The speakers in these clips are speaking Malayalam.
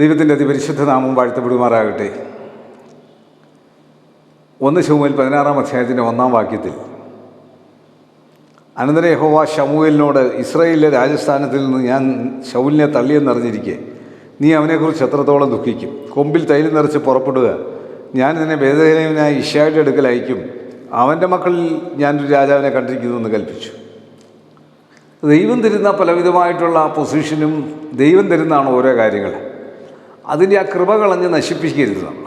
ദൈവത്തിന്റെ അതിപരിശുദ്ധ നാമം വാഴ്ത്തപ്പെടുമാറാകട്ടെ ഒന്ന് ശമുവേൽ പതിനാറാം അധ്യായത്തിന്റെ ഒന്നാം വാക്യത്തിൽ അനന്തര യഹോവ ഷമുവേലിനോട് ഇസ്രയേലിലെ രാജസ്ഥാനത്തിൽ നിന്ന് ഞാൻ ഷൗലിനെ തള്ളിയെന്നറിഞ്ഞിരിക്കെ. നീ അവനെക്കുറിച്ച് എത്രത്തോളം ദുഃഖിക്കും? കൊമ്പിൽ തൈലം നിറച്ച് പുറപ്പെടുക. ഞാൻ നിന്നെ വേദനയായി ഇഷായുടെ അടുക്കൽ അയക്കും. അവന്റെ മക്കളിൽ ഞാനൊരു രാജാവിനെ കണ്ടിരിക്കുന്നു എന്ന് കൽപ്പിച്ചു. ദൈവം തരുന്ന പലവിധമായിട്ടുള്ള പൊസിഷനും ദൈവം തരുന്നതാണ് ഓരോ കാര്യങ്ങൾ അതിന്റെ ആ കൃപ കളഞ്ഞ് നശിപ്പിക്കരുത് നമ്മൾ.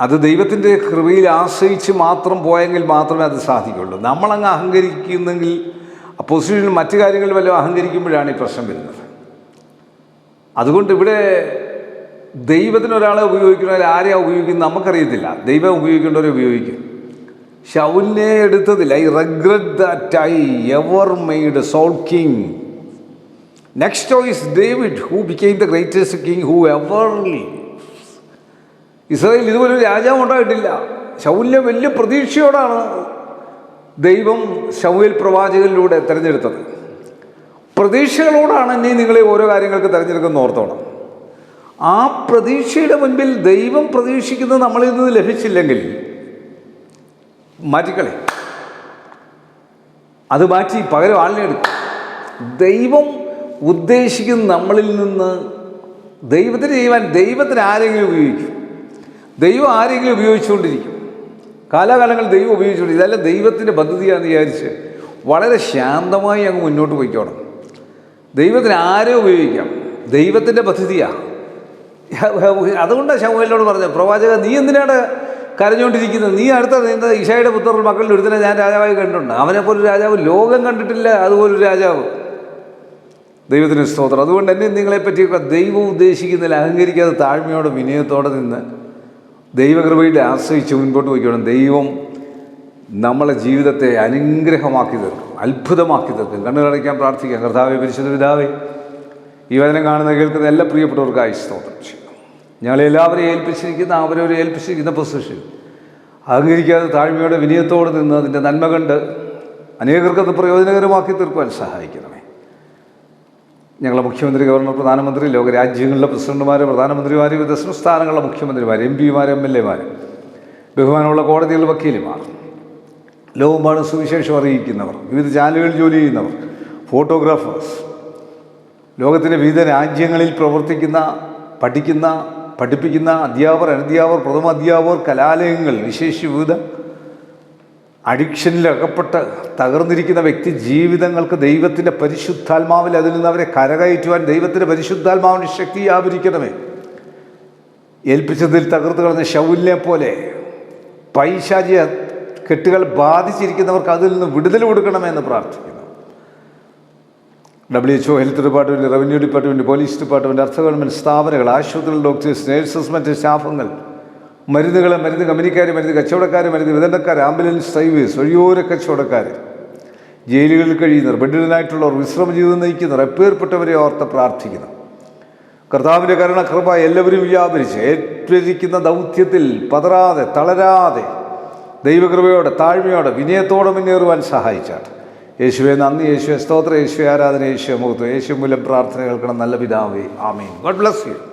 അത് ദൈവത്തിന്റെ കൃപയിൽ ആശ്രയിച്ച് മാത്രം പോയെങ്കിൽ മാത്രമേ അത് സാധിക്കുള്ളൂ. നമ്മളങ്ങ് അഹങ്കരിക്കുന്നെങ്കിൽ പൊസിഷനിൽ മറ്റു കാര്യങ്ങളിൽ വല്ലതും അഹങ്കരിക്കുമ്പോഴാണ് ഈ പ്രശ്നം വരുന്നത്. അതുകൊണ്ട് ഇവിടെ ദൈവത്തിന് ഒരാളെ ഉപയോഗിക്കണമെങ്കിൽ ആരെയാ ഉപയോഗിക്കുന്നത് നമുക്കറിയത്തില്ല. ദൈവം ഉപയോഗിക്കേണ്ടവരെ ഉപയോഗിക്കും. ഷൗലിനെ എടുത്തതിൽ I regret that I ever made Saul king next is David who became the greatest king who ever Israel ഇതുപോലെ രാജാവ് ഉണ്ടായിട്ടില്ല. ശൗല്യ വലിയ പ്രതീക്ഷയോടാണ് ദൈവം ശൗൽ പ്രവാചകനിലൂടെ തിരഞ്ഞെടുത്തത്. പ്രതീക്ഷകളോടാണ് ഇനി നിങ്ങളെ ഓരോ കാര്യങ്ങൾക്ക് തിരഞ്ഞെടുക്കുന്ന ഓർത്തോണം. ആ പ്രതീക്ഷയുടെ മുൻപിൽ ദൈവം പ്രതീക്ഷിക്കുന്നത് നമ്മളിൽ നിന്ന് ലഭിച്ചില്ലെങ്കിൽ മാറ്റിക്കളെ അത് മാറ്റി പകരം ആളിനെ എടുക്കും. ദൈവം ഉദ്ദേശിക്കുന്ന നമ്മളിൽ നിന്ന് ദൈവത്തിന് ചെയ്യുവാൻ ദൈവത്തിന് ആരെങ്കിലും ഉപയോഗിക്കും. ദൈവം ആരെങ്കിലും ഉപയോഗിച്ചുകൊണ്ടിരിക്കും. കാലാകാലങ്ങൾ ദൈവം ഉപയോഗിച്ചുകൊണ്ടിരിക്കും ഇതല്ല ദൈവത്തിന്റെ പദ്ധതിയാണെന്ന് വിചാരിച്ച് വളരെ ശാന്തമായി അങ്ങ് മുന്നോട്ട് പോയിക്കോണം. ദൈവത്തിന് ആരെ ഉപയോഗിക്കാം? ദൈവത്തിന്റെ പദ്ധതിയാണ് അതുകൊണ്ടാണ് ശമുവേലിനോട് പറഞ്ഞത് പ്രവാചക നീ എന്തിനാണ് കരഞ്ഞുകൊണ്ടിരിക്കുന്നത്? നീ അടുത്ത നീന്ത ഈശായുടെ പുത്രർ മക്കളിൽ ഒരുത്തിനെ ഞാൻ രാജാവായി കണ്ടിട്ടുണ്ട്. അവനെപ്പോലൊരു രാജാവ് ലോകം കണ്ടിട്ടില്ല അതുപോലൊരു രാജാവ്. ദൈവത്തിന് സ്തോത്രം. അതുകൊണ്ട് തന്നെ നിങ്ങളെപ്പറ്റിയൊക്കെ ദൈവം ഉദ്ദേശിക്കുന്നതിൽ അഹങ്കരിക്കാതെ താഴ്മയോടെ വിനയത്തോടെ നിന്ന് ദൈവകൃപയിൽ ആശ്രയിച്ച് മുൻപോട്ട് പോയിക്കണം ദൈവം നമ്മളെ ജീവിതത്തെ അനുഗ്രഹമാക്കി തീർക്കും അത്ഭുതമാക്കി തീർക്കും. കണ്ണുകളടയ്ക്കാൻ പ്രാർത്ഥിക്കാം. കർത്താവെ പരിശുദ്ധ പിതാവേ ഈ വചനം കാണുന്ന കേൾക്കുന്ന എല്ലാ പ്രിയപ്പെട്ടവർക്കായി സ്തോത്രം. ചെയ്യും ഞങ്ങളെല്ലാവരെയും ഏൽപ്പിച്ചിരിക്കുന്ന അവരവരെ ഏൽപ്പിച്ചിരിക്കുന്ന പൊസിഷൻ അഹങ്കരിക്കാതെ താഴ്മയോടെ വിനയത്തോടെ നിന്ന് അതിന്റെ നന്മ കണ്ട് അനേകർക്ക് അത് പ്രയോജനകരമാക്കി തീർക്കുവാൻ സഹായിക്കണമേ. ഞങ്ങളെ മുഖ്യമന്ത്രി ഗവർണർ പ്രധാനമന്ത്രി ലോകരാജ്യങ്ങളിലെ പ്രസിഡന്റുമാർ പ്രധാനമന്ത്രിമാർ വിവിധ സംസ്ഥാനങ്ങളിലെ മുഖ്യമന്ത്രിമാർ എം പിമാർ എം എൽ എമാർ ബഹുമാനമുള്ള കോടതികളുടെ വക്കീലുമാർ ലോകമ്പാടും സുവിശേഷം അറിയിക്കുന്നവർ വിവിധ ചാനലുകളിൽ ജോലി ചെയ്യുന്നവർ ഫോട്ടോഗ്രാഫേഴ്സ് ലോകത്തിന്റെ വിവിധ രാജ്യങ്ങളിൽ പ്രവർത്തിക്കുന്ന പഠിക്കുന്ന പഠിപ്പിക്കുന്ന അധ്യാപകർ അനധ്യാപകർ പ്രഥമ അധ്യാപകർ കലാലയങ്ങൾ വിശേഷിച്ച് വിവിധ അഡിക്ഷനിൽ അകപ്പെട്ട് തകർന്നിരിക്കുന്ന വ്യക്തി ജീവിതങ്ങൾക്ക് ദൈവത്തിന്റെ പരിശുദ്ധാത്മാവിൽ അതിൽ നിന്ന് അവരെ കരകയറ്റുവാൻ ദൈവത്തിന്റെ പരിശുദ്ധാത്മാവിന്റെ ശക്തി വ്യാപരിക്കണമേ ഏൽപ്പിച്ചതിൽ തകർത്ത് കളഞ്ഞ ശൗലിനെ പോലെ പൈശാചിയ കെട്ടുകൾ ബാധിച്ചിരിക്കുന്നവർക്ക് അതിൽ നിന്ന് വിടുതൽ കൊടുക്കണമെന്ന് പ്രാർത്ഥിക്കുന്നു. W H O health department revenue department police department അർത്ഥ ഗവൺമെന്റ് സ്ഥാപനങ്ങൾ ആശുപത്രികൾ ഡോക്ടേഴ്സ് നേഴ്സസ് മറ്റ് സ്റ്റാഫുകൾ മരുന്നുകൾ മരുന്ന് കമ്പനിക്കാർ മരുന്ന് കച്ചവടക്കാർ മരുന്ന് വിതരണക്കാർ ആംബുലൻസ് ഡ്രൈവേഴ്സ് വഴിയോര കച്ചവടക്കാർ ജയിലുകളിൽ കഴിയുന്നവർ ബെഡിലനായിട്ടുള്ളവർ വിശ്രമ ജീവിതം നയിക്കുന്നവർ എപ്പേർപ്പെട്ടവരെ ഓർത്ത് പ്രാർത്ഥിക്കുന്നു. കർത്താവിന്റെ കരണകൃപ എല്ലാവരും വ്യാപരിച്ച് ഏറ്റിരിക്കുന്ന ദൗത്യത്തിൽ പതറാതെ തളരാതെ ദൈവകൃപയോടെ താഴ്മയോടെ വിനയത്തോടെ മുന്നേറുവാൻ സഹായിച്ചാട്ട്. യേശുവെ നന്ദി യേശുവെ സ്തോത്ര യേശുവെ ആരാധന യേശുവെ മുഖത്ത് യേശു മൂലം പ്രാർത്ഥന കേൾക്കണം. നല്ല പിതാവേ ആമീൻ. God bless you.